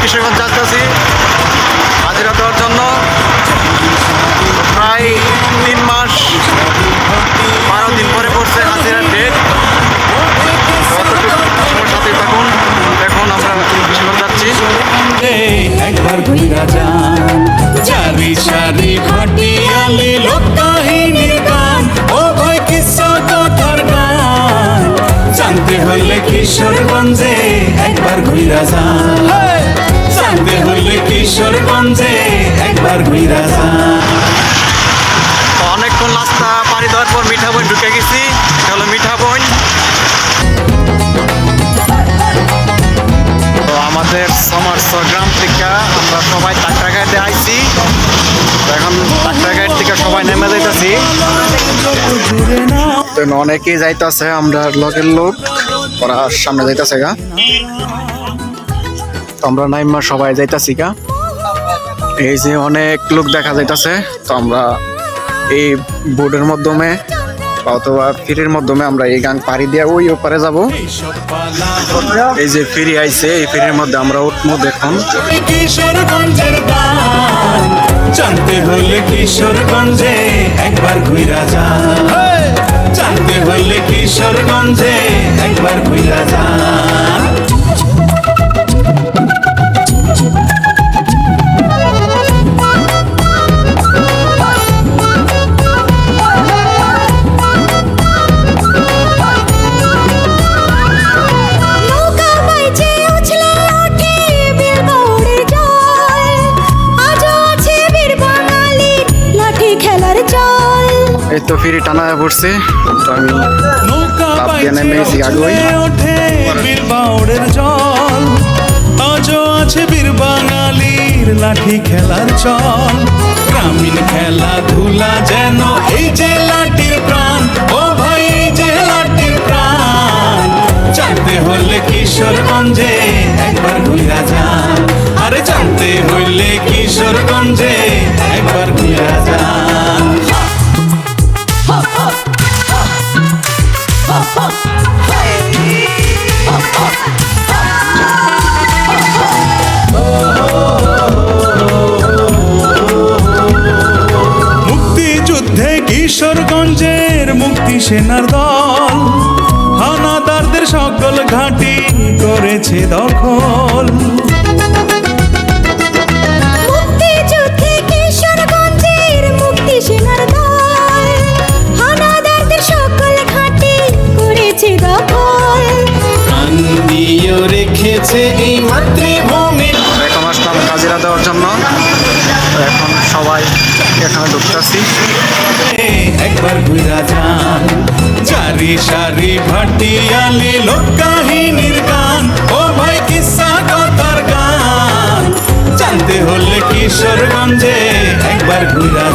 কিশোরগঞ্জ আসতেছি হাজিরা দেওয়ার জন্য। একবার ঘুরা যান। চারি সারি ভাটিয়ালি লোককাহিনীর গান। ও ভয় কিসা কথার গান? জানতে হলে কিশোরগঞ্জে একবার ঘুরা যান। জানতে হলে কিশোরগঞ্জে একবার ঘুরা যান। তো অনেকক্ষণ রাস্তা পাড়ি দেওয়ার পর মিঠা বইন ঢুকে গেছি। এটা হলো মিঠা সবাই টাকরাগাইতে আইছি। তো এখন টাকরাগাইট থেকে সবাই নেমে যাইতেছি। অনেকেই যাইতেছে, আমরা লগের লোক, ওরা সামনে যাইতেছে গা। তো আমরা নাইমা সবাই যাইতাছি গা। এই যে অনেক লোক দেখা যাইতাছে, তো আমরা এই বোর্ডের মাধ্যমে অথবা ফিরির মাধ্যমে আমরা এই গাং পাড়ি দিয়ে ওই ওপারে যাব। এই যে ফিরি আইছে এই ফিরির মধ্যে আমরা উঠবো দেখুন। গান জানতে হলে কিশোরগঞ্জে একবার ঘুরা যা জানতে হলে কিশোরগঞ্জে একবার ঘুরা যান। এই তো ফিরি টানা পড়ছে। আমি জল আছে বীর বাঙালির লাঠি খেলার চল গ্রামীণ খেলাধুলা যেন এই যে লাঠির প্রাণ ও ভাই যে লাঠির প্রাণ জানতে হলে কিশোরগঞ্জে কিশোরগঞ্জের মুক্তি সেনার দল। হানাদারদের সকল ঘাঁটি করেছে দখল। মুক্তিযুদ্ধে কিশোরগঞ্জের মুক্তি সেনার দল। হানাদারদের সকল ঘাঁটি করেছে দখল। প্রাণ রেখেছে এই মাতৃভূমি। এখন আসলাম হাজিরা দেওয়ার জন্য। এখন সবাই এখানে ঢুকতেছি। একবার ঘুরা যান। চারি সারি ভাটিয়ালি লোক কাহিনীর গান ও ভাই, কিসা কথার গান। জানতে হলে কিশোরগঞ্জে একবার ঘুরা